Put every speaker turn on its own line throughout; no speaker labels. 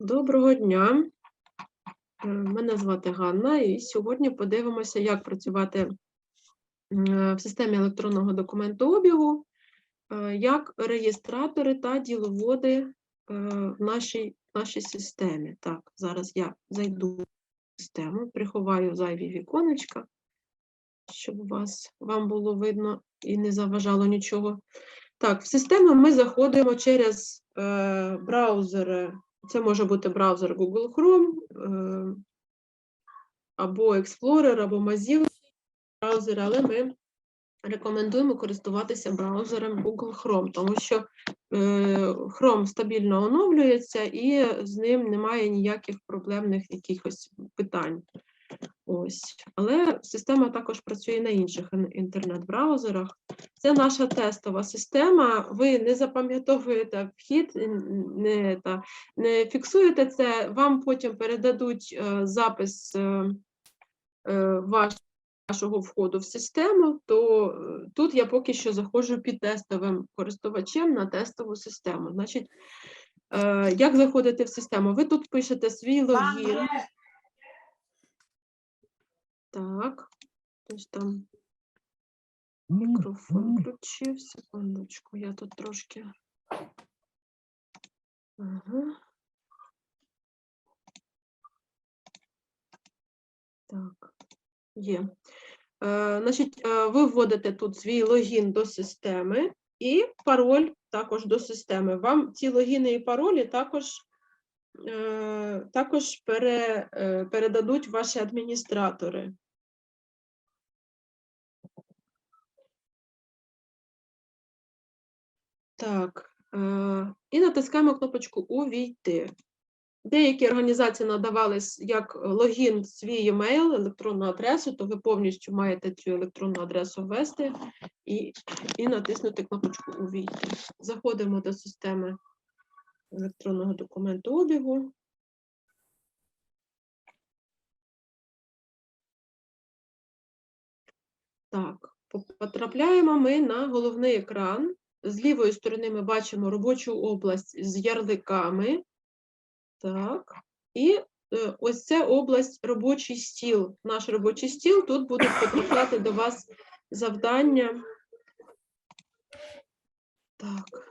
Доброго дня. Е, Мене звати Ганна, і сьогодні подивимося, як працювати в системі електронного документообігу, е, як реєстратори та діловоди е, в нашій, нашій системі. Так, зараз я зайду в систему, приховаю зайві віконечка, щоб вас, вам було видно і не заважало нічого. Так, в систему ми заходимо через е, браузери. Це може бути браузер Google Chrome, е, або Explorer, або Mozilla браузер, але ми рекомендуємо користуватися браузером Google Chrome, тому що е, Chrome стабільно оновлюється і з ним немає ніяких проблемних якихось питань. Ось. Але система також працює на інших інтернет-браузерах. Це наша тестова система. Ви не запам'ятовуєте вхід, не, та, не фіксуєте це, вам потім передадуть е, запис е, е, ваш, вашого входу в систему, то тут я поки що заходжу під тестовим користувачем на тестову систему. Значить, як заходити в систему? Ви тут пишете свій логін. Так, ось там мікрофон включив. Секундочку, я тут трошки. Ага. Так, є. Е, значить, е, ви вводите тут свій логін до системи і пароль також до системи. Вам ці логіни і паролі також, е, також пере, е, передадуть ваші адміністратори. Так, е, і натискаємо кнопочку Увійти. Деякі організації надавали як логін свій емейл, електронну адресу, то ви повністю маєте цю електронну адресу ввести і, і натиснути кнопочку Увійти. Заходимо до системи електронного документу обігу. Так, потрапляємо ми на головний екран. З лівої сторони ми бачимо робочу область з ярликами. Так. І е, ось це область робочий стіл. Наш робочий стіл. Тут будуть потрапляти до вас завдання. Так.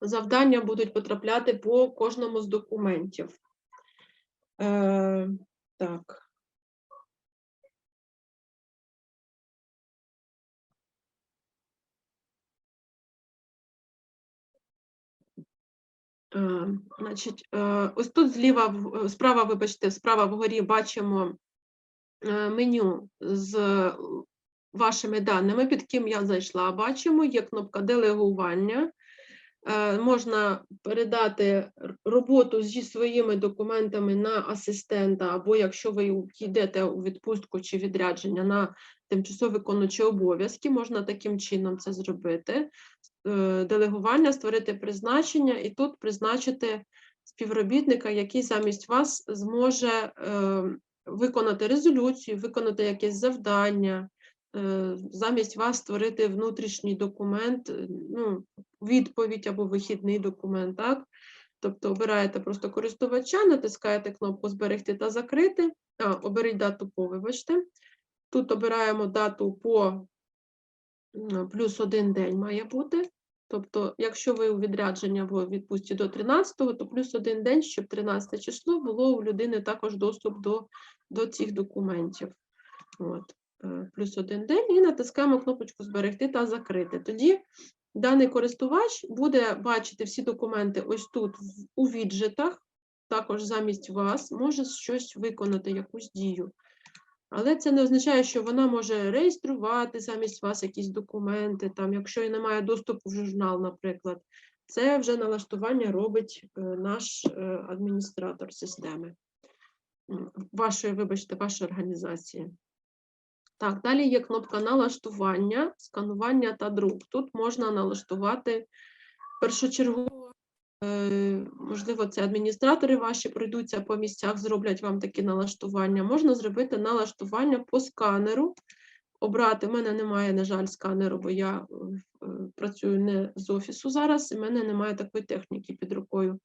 Завдання будуть потрапляти по кожному з документів. Е, так. Значить, е, ось тут зліва, е, справа, вибачте, справа вгорі бачимо е, меню з вашими даними, під ким я зайшла. Бачимо, є кнопка делегування. Можна передати роботу зі своїми документами на асистента, або якщо ви йдете у відпустку чи відрядження на тимчасово виконуючі обов'язки, можна таким чином це зробити. Е, Делегування, створити призначення і тут призначити співробітника, який замість вас зможе е, виконати резолюцію, виконати якесь завдання, е, замість вас створити внутрішній документ, ну, відповідь або вихідний документ, так? Тобто обираєте просто користувача, натискаєте кнопку Зберегти та закрити. А, оберіть дату по, вибачте. Тут обираємо дату по плюс один день має бути. Тобто, якщо ви у відрядженні або відпустці до 13-го, то плюс один день, щоб 13 число було у людини також доступ до, до цих документів. От. е, Плюс один день і натискаємо кнопочку Зберегти та закрити. Тоді даний користувач буде бачити всі документи ось тут у віджитах, також замість вас, може щось виконати, якусь дію. Але це не означає, що вона може реєструвати замість вас якісь документи, там, якщо і немає доступу в журнал, наприклад. Це вже налаштування робить е, наш е, адміністратор системи вашої, вибачте, вашої організації. Так, далі є кнопка налаштування, сканування та друк. Тут можна налаштувати першочергово, можливо, це адміністратори ваші пройдуться по місцях, зроблять вам такі налаштування. Можна зробити налаштування по сканеру, обрати. У мене немає, на жаль, сканеру, бо я е, працюю не з офісу зараз, і в мене немає такої техніки під рукою.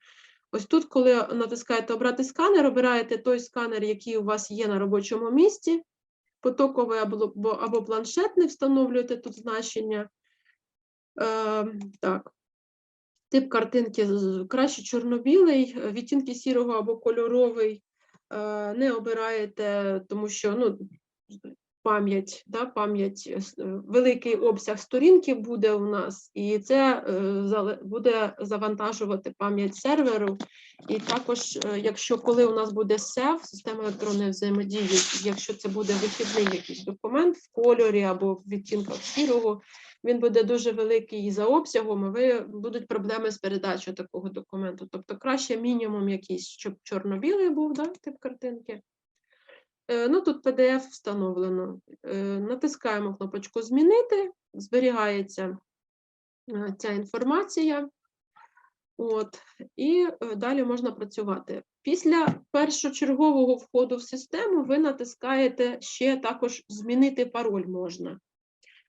Ось тут, коли натискаєте обрати сканер, обираєте той сканер, який у вас є на робочому місці, потоковий або, або планшетний, встановлюєте тут значення. Е, так. Тип картинки краще чорно-білий, е, відтінки сірого або кольоровий е, не обираєте, тому що ну, пам'ять, да, пам'ять, е, великий обсяг сторінки буде у нас, і це буде завантажувати пам'ять серверу. І також, якщо коли у нас буде SEV, система електронної взаємодії, якщо це буде вихідний якийсь документ в кольорі або в відтінках сірого, він буде дуже великий за обсягом, і ви будуть проблеми з передачею такого документу. Тобто краще мінімум якийсь, щоб чорно-білий був, да, тип картинки. Е, Ну, тут PDF встановлено. Е, Натискаємо кнопочку Змінити, зберігається е, ця інформація. От, і далі можна працювати. Після першочергового входу в систему ви натискаєте ще також змінити пароль можна.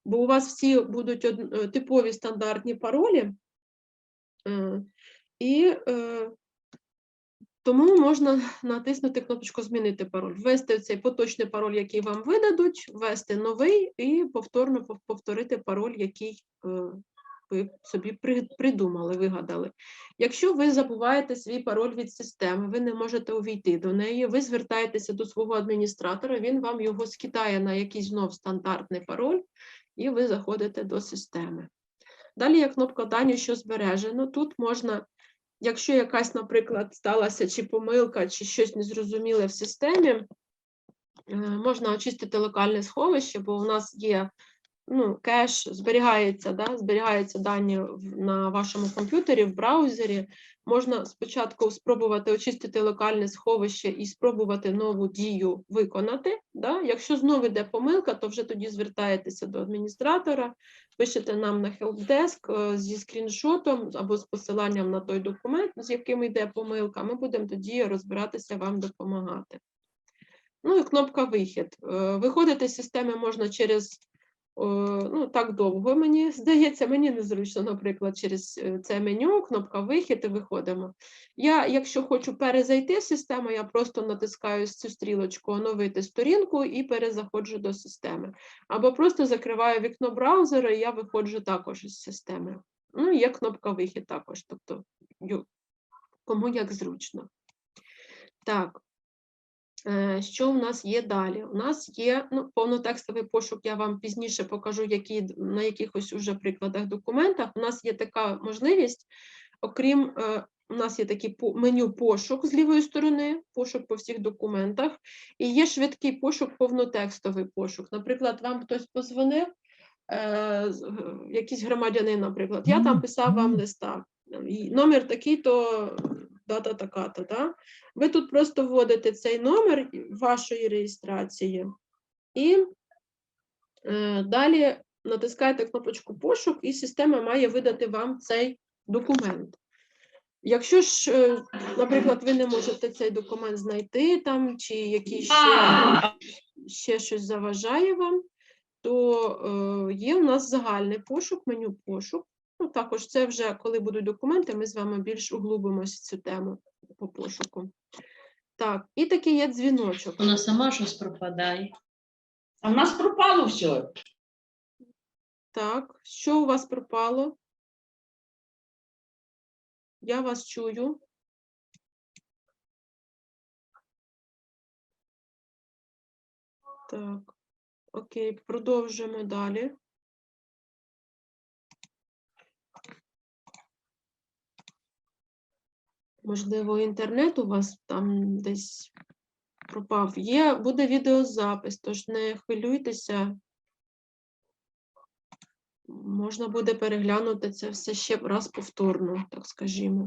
Бо у вас всі будуть е, типові стандартні паролі, е, і е, тому можна натиснути кнопочку Змінити пароль, ввести цей поточний пароль, який вам видадуть, ввести новий і повторно повторити пароль, який ви собі придумали, вигадали. Якщо ви забуваєте свій пароль від системи, ви не можете увійти до неї, ви звертаєтеся до свого адміністратора, він вам його скидає на якийсь знов стандартний пароль, і ви заходите до системи. Далі є кнопка Дані, що збережено. Тут можна, якщо якась, наприклад, сталася чи помилка, чи щось незрозуміле в системі, е, можна очистити локальне сховище, бо у нас є ну, кеш, зберігається, да, зберігаються дані на вашому комп'ютері, в браузері. Можна спочатку спробувати очистити локальне сховище і спробувати нову дію виконати. Да? Якщо знову йде помилка, то вже тоді звертаєтеся до адміністратора, пишете нам на е, зі скріншотом або з посиланням на той документ, з яким йде помилка. Ми будемо тоді розбиратися, вам допомагати. Ну і кнопка Вихід. Е, Виходити з системи можна через ну, так довго, мені здається, мені незручно, наприклад, через е, це меню, кнопка Вихід і виходимо. Я, якщо хочу перезайти в систему, я просто натискаю цю стрілочку оновити сторінку і перезаходжу до системи. Або просто закриваю вікно браузера, і я виходжу також із системи. Ну, є кнопка Вихід також, тобто кому як зручно. Так. Е, Що у нас є далі? У нас є ну, повнотекстовий пошук, я вам пізніше покажу, які, на якихось уже прикладах документах. У нас є така можливість, окрім, е, у нас є такі меню пошук з лівої сторони, пошук по всіх документах, і є швидкий пошук, повнотекстовий пошук. Наприклад, вам хтось позвонив, е, якийсь громадянин, наприклад, я там писав вам листа, і номер такий-то, дата така-то, да? Ви тут просто вводите цей номер вашої реєстрації і е, далі натискаєте кнопочку пошук, і система має видати вам цей документ. Якщо ж, е, наприклад, ви не можете цей документ знайти там, чи якийсь ще, ще щось заважає вам, то е, є у нас загальний пошук, меню пошук. Ну, також це вже, коли будуть документи, ми з вами більш углубимося в цю тему по пошуку. Так, і такий є дзвіночок.
Вона сама щось пропадає.
А в нас пропало все.
Так, що у вас пропало? Я вас чую. Так, окей, продовжуємо далі. Можливо, інтернет у вас там десь пропав. Є, буде відеозапис, тож не хвилюйтеся. Можна буде переглянути це все ще раз повторно, так скажімо.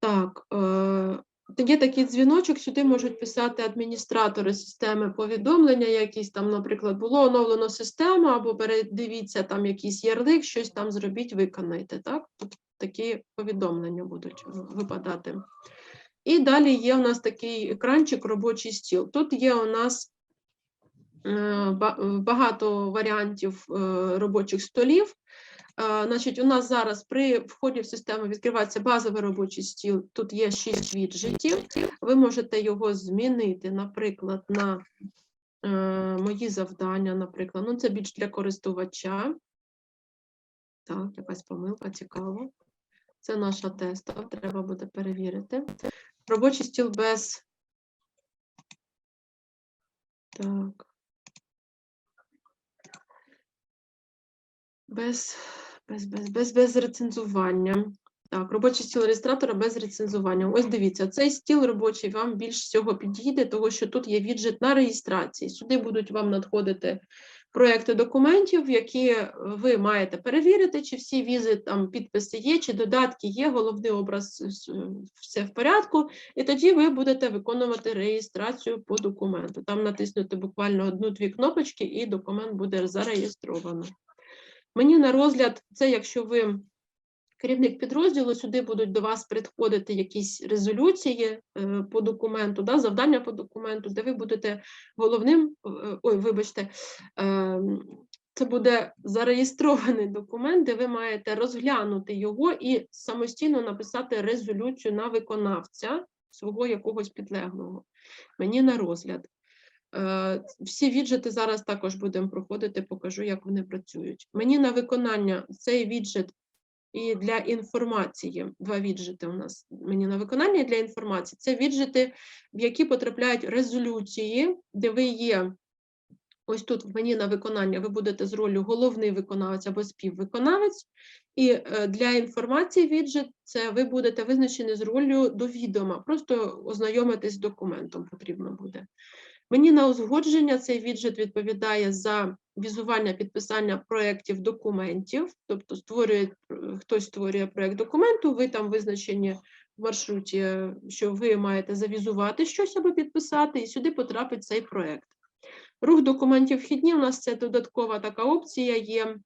Так, е, є такий дзвіночок, сюди можуть писати адміністратори системи повідомлення, якісь там, наприклад, було оновлено систему, або передивіться там якийсь ярлик, щось там зробіть, виконайте. Так? Тут такі повідомлення будуть випадати. І далі є у нас такий екранчик робочий стіл. Тут є у нас багато варіантів е, робочих столів. Е, Значить, у нас зараз при вході в систему відкривається базовий робочий стіл. Тут є 6 віджитів. Ви можете його змінити, наприклад, на е, мої завдання, наприклад. Ну, це більш для користувача. Так, якась помилка, цікаво. Це наша теста, треба буде перевірити. Робочий стіл без. Так. Без, без, без, без, без рецензування. Так, робочий стіл реєстратора без рецензування. Ось дивіться, цей стіл робочий вам більш всього підійде, тому що тут є віджит на реєстрації. Сюди будуть вам надходити проекти документів, які ви маєте перевірити, чи всі візи, там підписи є, чи додатки є, головний образ, все в порядку. І тоді ви будете виконувати реєстрацію по документу. Там натиснути буквально одну-дві кнопочки, і документ буде зареєстровано. Мені на розгляд, це якщо ви керівник підрозділу, сюди будуть до вас приходити якісь резолюції е, по документу, да, завдання по документу, де ви будете головним, е, ой, вибачте, ем, це буде зареєстрований документ, де ви маєте розглянути його і самостійно написати резолюцію на виконавця свого якогось підлеглого. Мені на розгляд. Е, Всі віджити зараз також будемо проходити, покажу, як вони працюють. Мені на виконання цей віджит і для інформації. Два віджити у нас мені на виконання і для інформації. Це віджити, в які потрапляють резолюції, де ви є. Ось тут мені на виконання ви будете з ролью головний виконавець або співвиконавець. І е, для інформації віджит це ви будете визначені з ролью до відома. Просто ознайомитись з документом потрібно буде. Мені на узгодження цей віджит відповідає за візування підписання проєктів документів, тобто створює, хтось створює проєкт документу, ви там визначені в маршруті, що ви маєте завізувати щось або підписати, і сюди потрапить цей проєкт. Рух документів вхідні у нас це додаткова така опція є.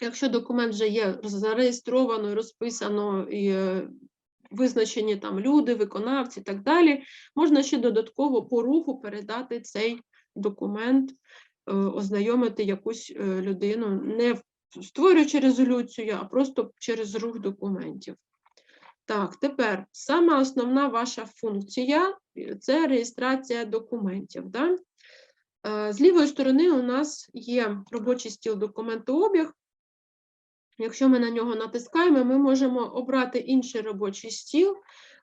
Якщо документ вже є зареєстровано, розписано і визначені там люди, виконавці і так далі, можна ще додатково по руху передати цей документ, е, ознайомити якусь е, людину, не створюючи резолюцію, а просто через рух документів. Так, тепер сама основна ваша функція це реєстрація документів. Да? Е, З лівої сторони у нас є робочий стіл документообіг. Якщо ми на нього натискаємо, ми можемо обрати інший робочий стіл.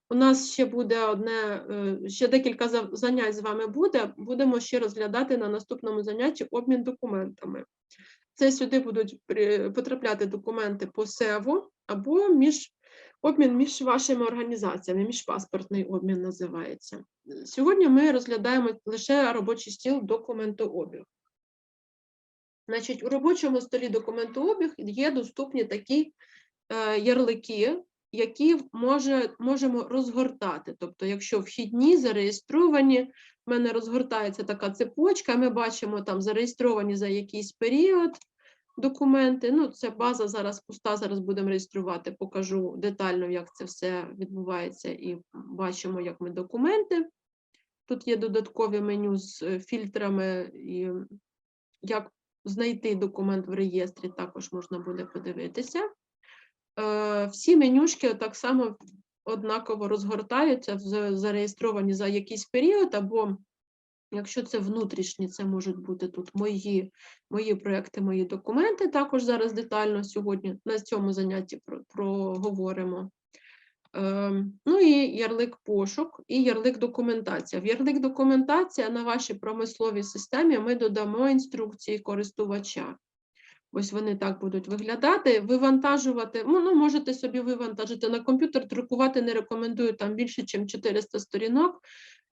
У нас ще буде одне, е, ще декілька занять з вами буде. Будемо ще розглядати на наступному занятті обмін документами. Це сюди будуть потрапляти документи по СЕВу або між обмін між вашими організаціями, міжпаспортний обмін називається. Сьогодні ми розглядаємо лише робочий стіл документообіг. Значить, у робочому столі документообіг є доступні такі е, ярлики, які може, можемо розгортати. Тобто, якщо вхідні зареєстровані, в мене розгортається така цепочка, ми бачимо там зареєстровані за якийсь період документи. Ну, це база зараз пуста, зараз будемо реєструвати, покажу детально, як це все відбувається, і бачимо, як ми документи. Тут є додаткові меню з е, фільтрами, і як знайти документ в реєстрі, також можна буде подивитися. Е, Всі менюшки так само однаково розгортаються, зареєстровані за якийсь період, або якщо це внутрішні, це можуть бути тут мої, мої проекти, мої документи. Також зараз детально сьогодні на цьому занятті про- проговоримо. Ем, Ну і ярлик пошук, і ярлик документація. В ярлик документація на вашій промисловій системі ми додамо інструкції користувача. Ось вони так будуть виглядати. Вивантажувати, ну, ну, можете собі вивантажити на комп'ютер, друкувати не рекомендую, там більше, ніж 400 сторінок.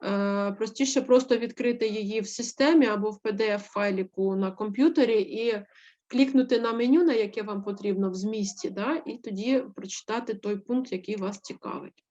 Е, Простіше просто відкрити її в системі або в PDF-файліку на комп'ютері і клікнути на меню, на яке вам потрібно в змісті, да, і тоді прочитати той пункт, який вас цікавить.